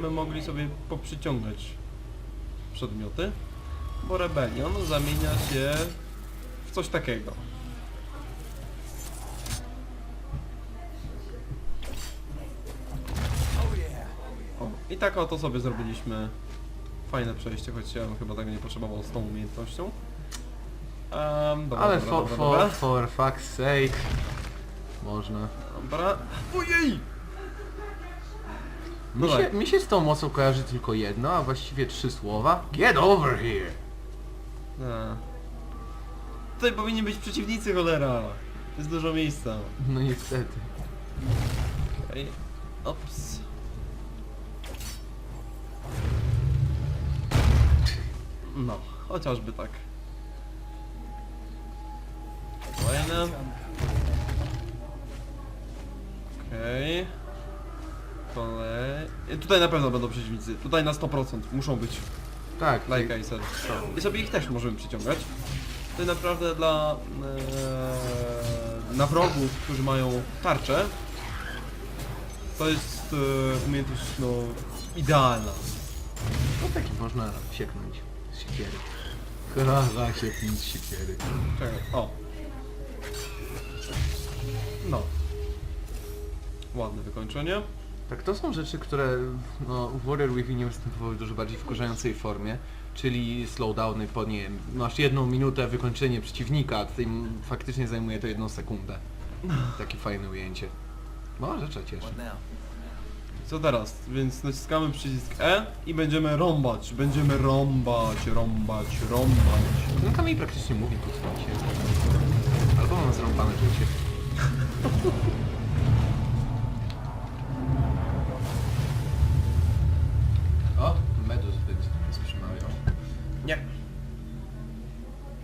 będziemy mogli sobie poprzyciągać przedmioty, bo Rebellion zamienia się w coś takiego. O, I tak oto sobie zrobiliśmy fajne przejście, choć ja bym chyba tego nie potrzebował z tą umiejętnością. Um, dobra, Ale dobra, for, dobra, for, dobra. for fuck's sake. Można. Dobra. Ojej! Mi No się, tak. mi się z tą mocą kojarzy tylko jedno, a właściwie trzy słowa. Get over here! A. Tutaj powinni być przeciwnicy, cholera. Jest dużo miejsca. No niestety. Okej. Ops. No, chociażby tak. Kolejne. Okej. Kolej... I Tutaj na pewno będą przeciwnicy. Tutaj na 100%. Muszą być. Tak, Like I said. I sobie ich też możemy przyciągać. To naprawdę dla... E, na wrogów, którzy mają tarczę, to jest e, umiejętność no, idealna. no taki można sieknąć z siekiery. Haha, sieknąć z siekiery. Czekaj, o. No. Ładne wykończenie. Tak, to są rzeczy, które no, w Warrior Withinie występowały w dużo bardziej wkurzającej formie, czyli slowdowny po, nie wiem, masz jedną minutę wykończenie przeciwnika, a tutaj m- faktycznie zajmuje to jedną sekundę. Takie fajne ujęcie. No, rzecz cieszy. Co teraz? Więc naciskamy przycisk E i będziemy rąbać. Będziemy rąbać, rąbać, rąbać. No tam mi praktycznie mówi po co się Albo mam zrąbane życie.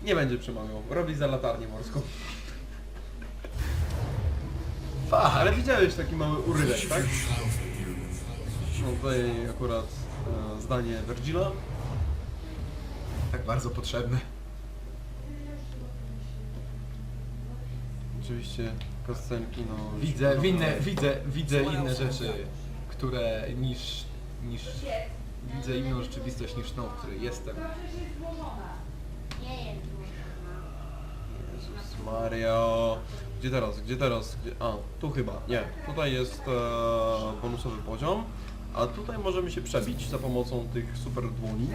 Nie będzie przemawiał. Robi za latarnię morską. Fuck! Ale widziałeś taki mały urywek, tak? No tutaj akurat e, zdanie Virgila. Tak bardzo potrzebny. Oczywiście koscenki, no... Widzę, winne, widzę, widzę inne rzeczy, które niż, niż, widzę inną rzeczywistość niż tą, w której jestem. Jezus Mario. Gdzie teraz? Gdzie teraz? Gdzie? A, tu chyba. Nie. Tutaj jest e, bonusowy poziom. A tutaj możemy się przebić za pomocą tych super dłoni.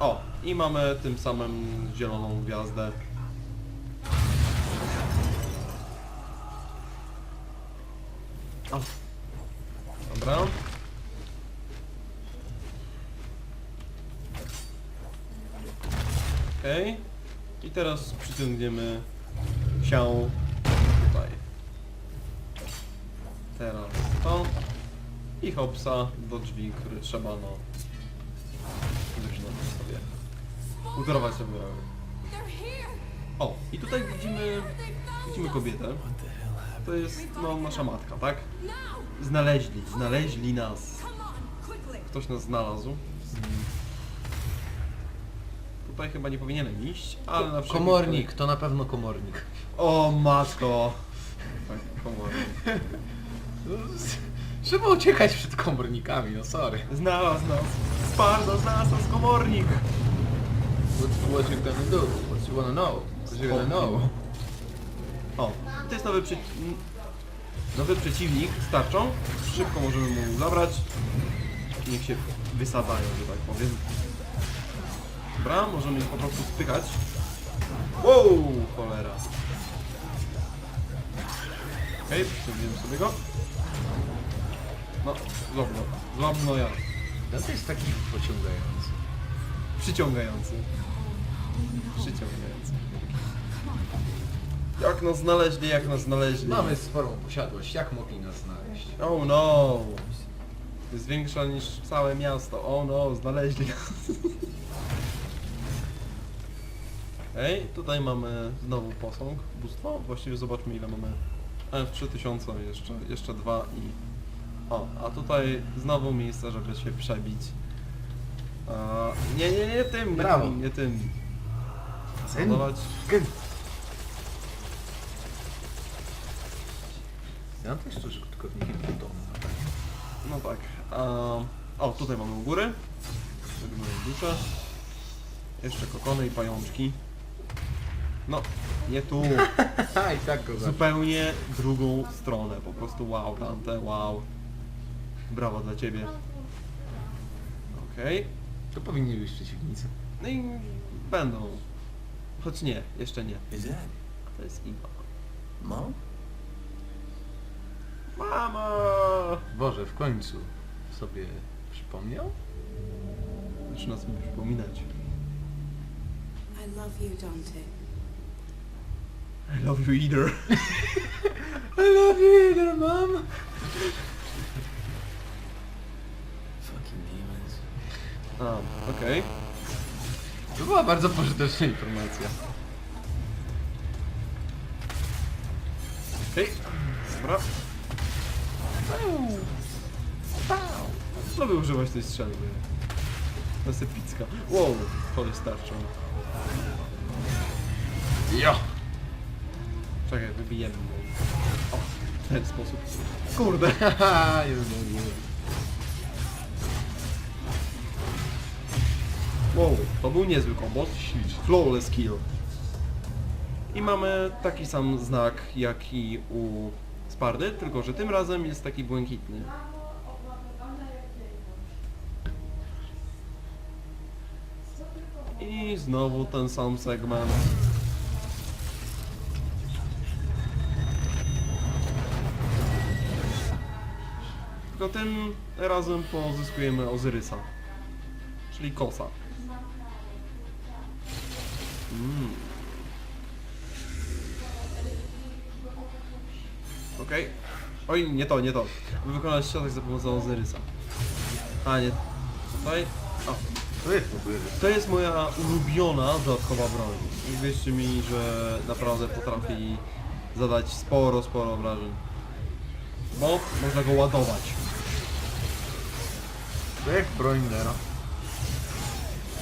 O! I mamy tym samym zieloną gwiazdę. O. Dobra. Okej. I teraz przyciągniemy się tutaj. Teraz to. I hopsa do drzwi, które trzeba no... Wyrzucić sobie. Utorować sobie. O, i tutaj widzimy, widzimy kobietę. To jest no nasza matka, tak? Znaleźli, znaleźli nas. Ktoś nas znalazł. Tutaj chyba nie powinienem iść, ale na wszelki Komornik, to na pewno komornik. O matko! Tak, komornik. Trzeba uciekać przed komornikami, no sorry. Znalazł nas! Sparda, znalazł nas komornik! What, what you gonna do? What you wanna know? What you gonna know? O, to jest nowy, przy... nowy przeciwnik z tarczą. Szybko możemy mu zabrać. Niech się wysadzają, że tak powiem. Dobra, możemy ich po prostu spychać. Wow, cholera. Okej, okay, sobie go. No, złap go. Złap no ja. To jest taki pociągający. Przyciągający. Przyciągający. Jak nas znaleźli, jak nas znaleźli. Mamy sporą posiadłość, jak mogli nas znaleźć? Oh no! Jest większa niż całe miasto. Oh no, znaleźli nas. Okej, tutaj mamy znowu posąg, bóstwo. Właściwie zobaczmy ile mamy. F3000 jeszcze, jeszcze dwa i... O, a tutaj znowu miejsce, żeby się przebić. A, nie, nie, nie tym, nie Brawo. tym, nie tym. Zen. Zadawać... Ja też szczerze użytkownikiem Plutonu. No tak. Um, o, tutaj mamy u góry. Zrobimy duszę. Jeszcze kokony i pajączki. No, nie tu. I tak go. Zupełnie drugą stronę. Po prostu wow, Dante, wow. Brawo dla ciebie. Okej. To powinni być przeciwnicy. No i będą. Choć nie, jeszcze nie. Is that To jest Iwa. mom? Mama! Boże, w końcu sobie przypomniał? Zaczyna sobie przypominać. I love you, Dante. I love you either. I love you, little mom! Fucking demons. A, okej. To była bardzo pożyteczna informacja. Okej. Dobra. Lubię używać tej strzelby. To jest epicka. Wow, to jest tarczą. Jo! Czekaj, wybijemy. O, w ten sposób. Kurde. Haha, mówiłem. Wow, to był niezły kombo. Flawless kill. I mamy taki sam znak jak i u Spardy, tylko że tym razem jest taki błękitny. I znowu ten sam segment. Tylko tym razem pozyskujemy Ozyrysa, czyli kosa. Mm. Okej. Oj, nie to, nie to. Wykonać środek za pomocą Ozyrysa. A, nie. Tutaj. To jest moja ulubiona dodatkowa broń. I wierzcie mi, że naprawdę potrafi zadać sporo, sporo obrażeń. Bo można go ładować. To jak broń.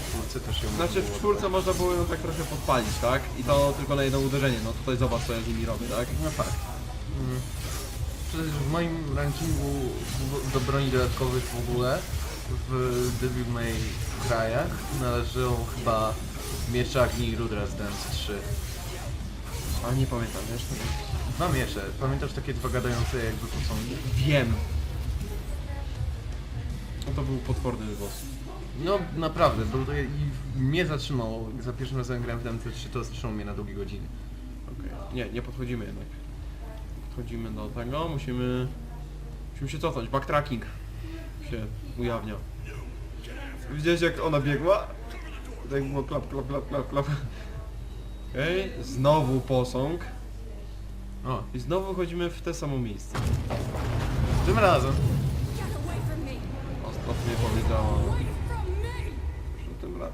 W czwórce też ją Znaczy w było czwórce można było ją tak trochę podpalić, tak? I to tylko na jedno uderzenie. No tutaj zobacz co ja z nimi robię, tak? No tak. Mm. Przecież w moim rankingu w- do broni dodatkowych w ogóle w Devil May krajach należą chyba Mieczak i Rudras Dance 3. A nie pamiętam, wiesz? to- Dwa miecze. Pamiętasz takie dwa gadające jakby posągi? Wiem. To był potworny boss. No naprawdę, bo to i mnie zatrzymało. Za pierwszym razem grałem w Dance 3 to zatrzymało mnie na długie godziny. Okej. Nie, nie podchodzimy jednak. Podchodzimy do tego, musimy... Musimy się cofnąć. Backtracking się ujawnia. Widziałeś jak ona biegła? Tak było klap, klap, klap, klap, klap. Okej, znowu posąg. O, I znowu chodzimy w te samo miejsce. tym razem. Get away from me! Powiedziała, Away from me! że tym, ra...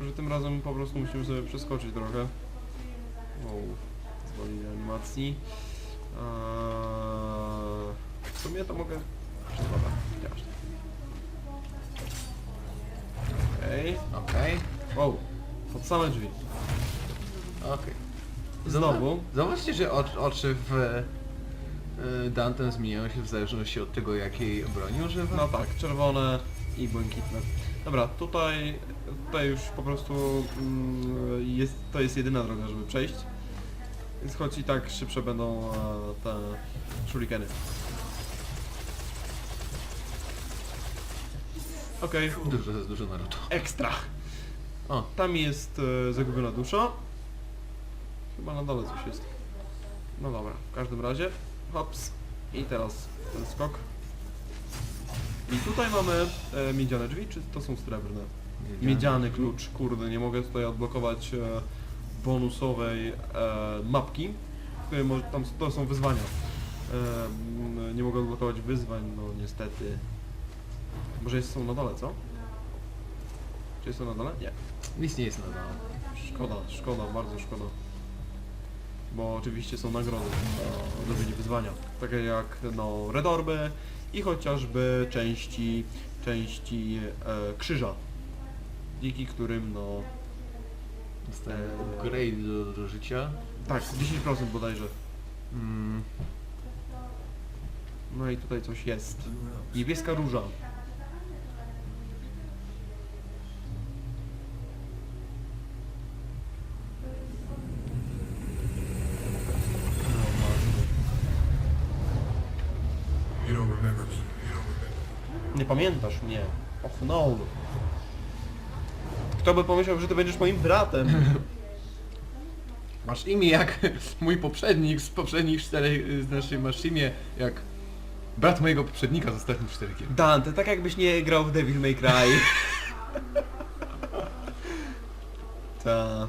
że tym razem po prostu musimy sobie przeskoczyć trochę. Wow, zwolnienie animacji. Eee, w sumie to mogę... Dobra, jasne. Okej. Okej, Wow, pod same drzwi. okej. Znowu. Zobaczcie, że oczy, oczy w y, Dantem zmieniają się w zależności od tego, jakiej broni używa. No tak, czerwone i błękitne. Dobra, tutaj, tutaj już po prostu mm, jest, to jest jedyna droga, żeby przejść. Więc choć i tak szybsze będą e, te shurikeny. Okej, Dużo, jest dużo Naruto. ekstra. O, Tam jest e, zagubiona dusza. Chyba na dole coś jest. No dobra, w każdym razie. Hops. I teraz ten skok. I tutaj mamy e, miedziane drzwi, czy to są srebrne? Miedziany klucz, kurde, nie mogę tutaj odblokować e, bonusowej e, mapki, w której mo- tam s- to są wyzwania. E, m, nie mogę odblokować wyzwań, no niestety. Może jest, są na dole, co? Czy jest to na dole? Nie. Nic nie jest na dole. Szkoda, szkoda, bardzo szkoda. Bo oczywiście są nagrody za zrobienie wyzwania. Takie jak no Red Orby i chociażby części, części e, krzyża. Dzięki którym no Dostałem Eee. upgrade do, do życia. tak, 10% bodajże. Mm, No i tutaj coś jest. Niebieska róża. You don't remember me. You don't remember. Nie pamiętasz mnie. Och no. Kto by pomyślał, że ty będziesz moim bratem? Masz imię jak mój poprzednik z poprzednich czterech, znaczy masz imię jak brat mojego poprzednika z ostatnich czterech gier. Dante, tak jakbyś nie grał w Devil May Cry. Ta.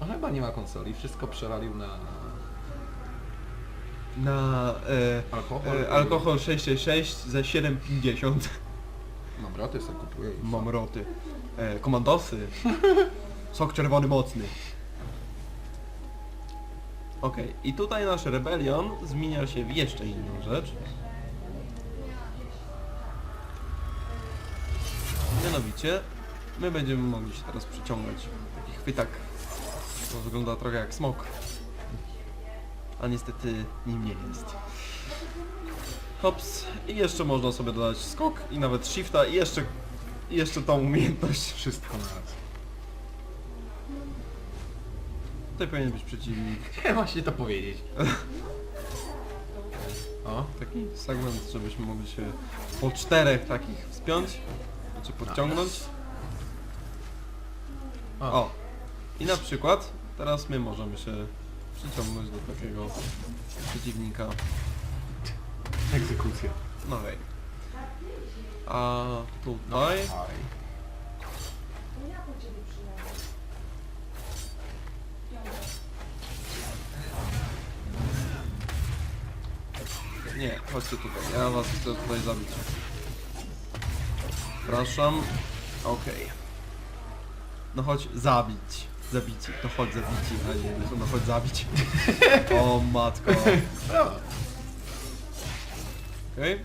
On chyba nie ma konsoli, wszystko przewalił na Na e, alkohol. e, alkohol 666 za 7,50. Mam braty sobie kupuję. i Mam roty. E, komandosy. Sok czerwony mocny. Okej, i tutaj nasz rebelion zmienia się w jeszcze inną rzecz. Mianowicie, my będziemy mogli się teraz przyciągać. Taki chwytak. To wygląda trochę jak smok. A niestety nim nie jest. Hops. I jeszcze można sobie dodać skok i nawet shifta i jeszcze, i jeszcze tą umiejętność. Wszystko na raz. Tutaj powinien być przeciwnik. Chciałem właśnie to powiedzieć. O, Taki segment, żebyśmy mogli się po czterech takich wspiąć. Znaczy podciągnąć. o. O! I na przykład teraz my możemy się przyciągnąć do takiego przeciwnika. egzekucja. No hej. A tutaj... Aj. Nie, chodźcie tutaj. Ja was chcę tutaj zabić. Przepraszam. Okej. No chodź zabić. Zabici. To chodź zabici, a nie no chodź zabić. O matko. Okej.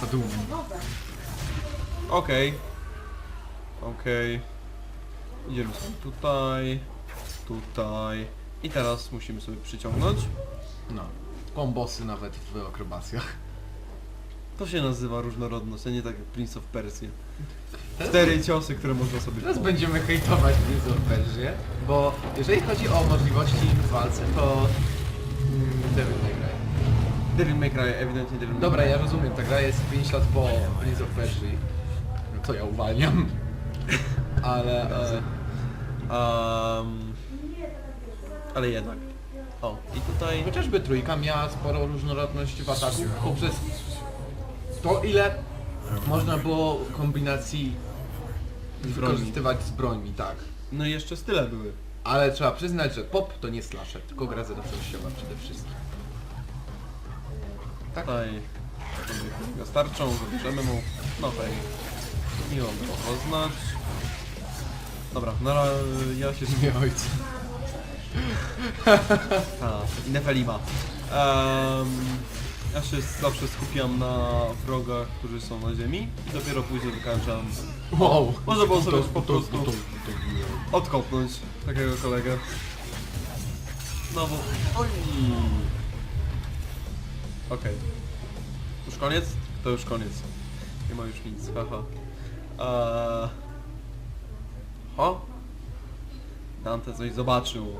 Zadum. Okej. Okej. Idziemy sobie tutaj. Tutaj. I teraz musimy sobie przyciągnąć. No. Kombosy nawet w akrobacjach. To się nazywa różnorodność, a nie tak jak Prince of Persia. Cztery ciosy, które można sobie Teraz będziemy hejtować Prince of Persia, bo jeżeli chodzi o możliwości w walce, to... Mm, Devil May Cry. Devil May Cry, ewidentnie Devil May Dobra, Cry. ja rozumiem, ta gra jest 5 lat po Prince of Persia. No to ja uwalniam. Ale... E, Um, ale jednak. O, i tutaj... chociażby trójka miała sporo różnorodność w ataku poprzez to ile można było kombinacji wykorzystywać z brońmi, tak. No i jeszcze style były. Ale trzeba przyznać, że pop to nie slasher, tylko gra zręcznościowa przede wszystkim. Tak? Tutaj sobie go starczą, zabierzemy mu. No hej. Miło było poznać. Dobra, no ja się Nie ojca. Ta, i Nefelima. Um, ja się zawsze skupiam na wrogach, którzy są na ziemi i dopiero później wykańczam. Wow. Można było sobie po prostu odkopnąć takiego kolegę. No bo... Oj! Okej. Już koniec? To już koniec. Nie ma już nic, haha. Eee... O! Dante coś zobaczył.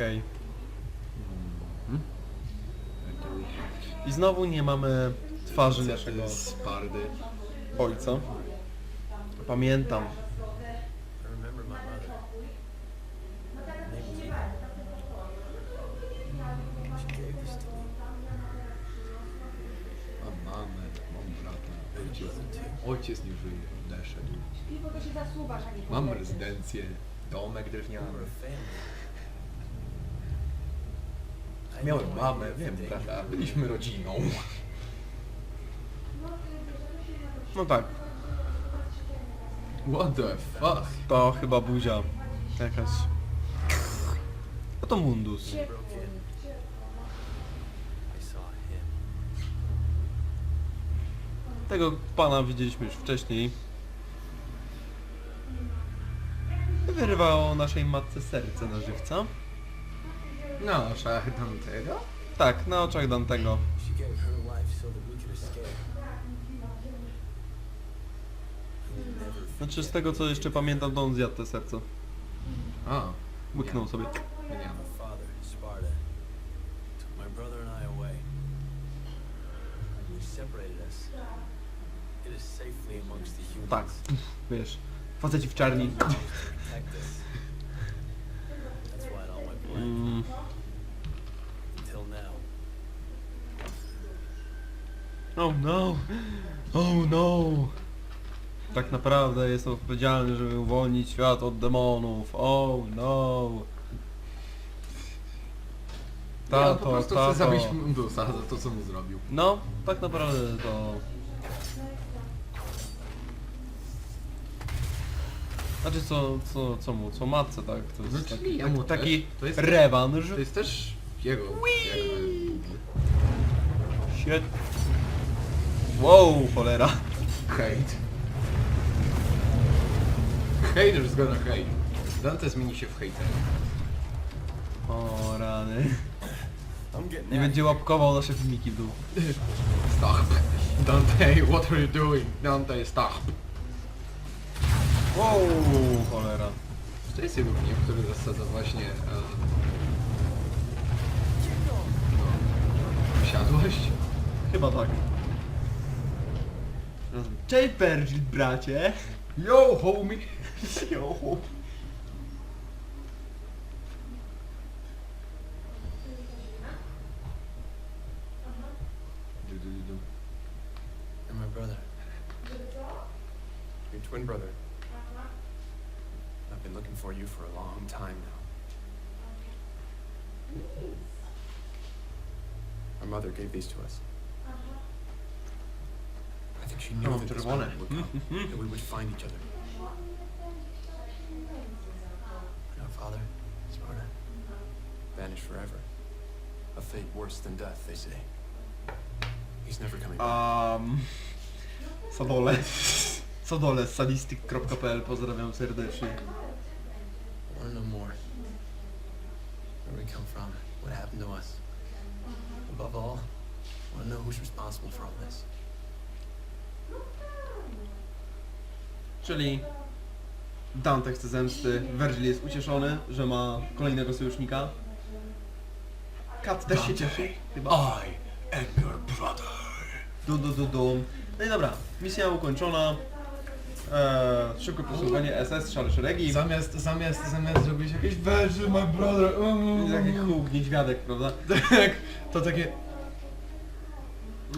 Okej. I znowu nie mamy twarzy naszego Spardy. ojca. Pamiętam. I remember my mother. Her name was Eva. She gave this to me. Mam mamę, mam brata. Ojciec, ojciec nie żyje, odeszedł. Piwo to się zasuwasz, a nie Mam rezydencję, domek drewniany. We were a family. Miałem mamę, wiem, brata, we byliśmy rodziną. No tak, What the fuck? to chyba buzia. Jakaś. No to mundus. Tego pana widzieliśmy już wcześniej. wyrwało naszej matce serce na żywca. No, trzeba tego? Tak, na oczach Dantego. She gave her life so that we could escape. I will never Znaczy z tego co jeszcze pamiętam, to on zjadł te serce. A, Łyknął sobie. nie. My father, Sparta, took my brother and I away. He separated us. It is safely amongst the humans. Tak, wiesz, faceci w czarni. Protect us. Until now. oh no, oh no. Tak naprawdę jest odpowiedzialny, żeby uwolnić świat od demonów. Oh no. Nie, on po Tato, prostu chce tato. zabić Mundusa za to, co mu zrobił. No, tak naprawdę to... Znaczy co, co, co mu, co matce, tak? To jest No, taki, czyli taki, jemu taki też. To jest- rewanż. To jest też jego jakby... Shit. Wow, cholera. hate. Haters gonna hate. Dante zmieni się w hejtera. O rany. Out. będzie łapkował nasze filmiki w dół. Stop. Dante, what are you doing? Dante, stop. Wow, cholera. Czy to jest jego gniew, który zasadza właśnie... E, no, posiadłość? Chyba tak. Cześć Virgil, bracie. Yo, homie! Yo. You're my brother. Your twin brother. I've been looking for you for a long time now. Our mother gave these to us. I think she knew that this moment would come, that we would find each other. And our father, Sparta, vanished forever. A fate worse than death, they say. He's never coming back. Um. Sodole z sadistic.pl pozdrawiam serdecznie. Come from, what happened to us. Above all, I want to know who's responsible for all this. Czyli Dante chce zemsty, Virgil jest ucieszony, że ma kolejnego sojusznika. Kat też się cieszy, chyba. I am your brother. Du, du, du, du. No i dobra, misja ukończona. Eee, szybkie posłuchanie SS, szare szeregi. Zamiast, zamiast, zamiast zrobić jakieś Virgil, my brother. I Taki huk, niedźwiadek, prawda? Tak, to takie...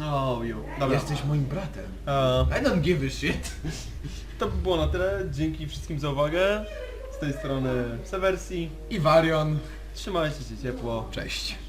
O, oh, ju. Dobra. Jesteś moim bratem. Eee, I don't give a shit. to by było na tyle. Dzięki wszystkim za uwagę. Z tej strony Sewersji. I Varion. Trzymajcie się ciepło. Cześć.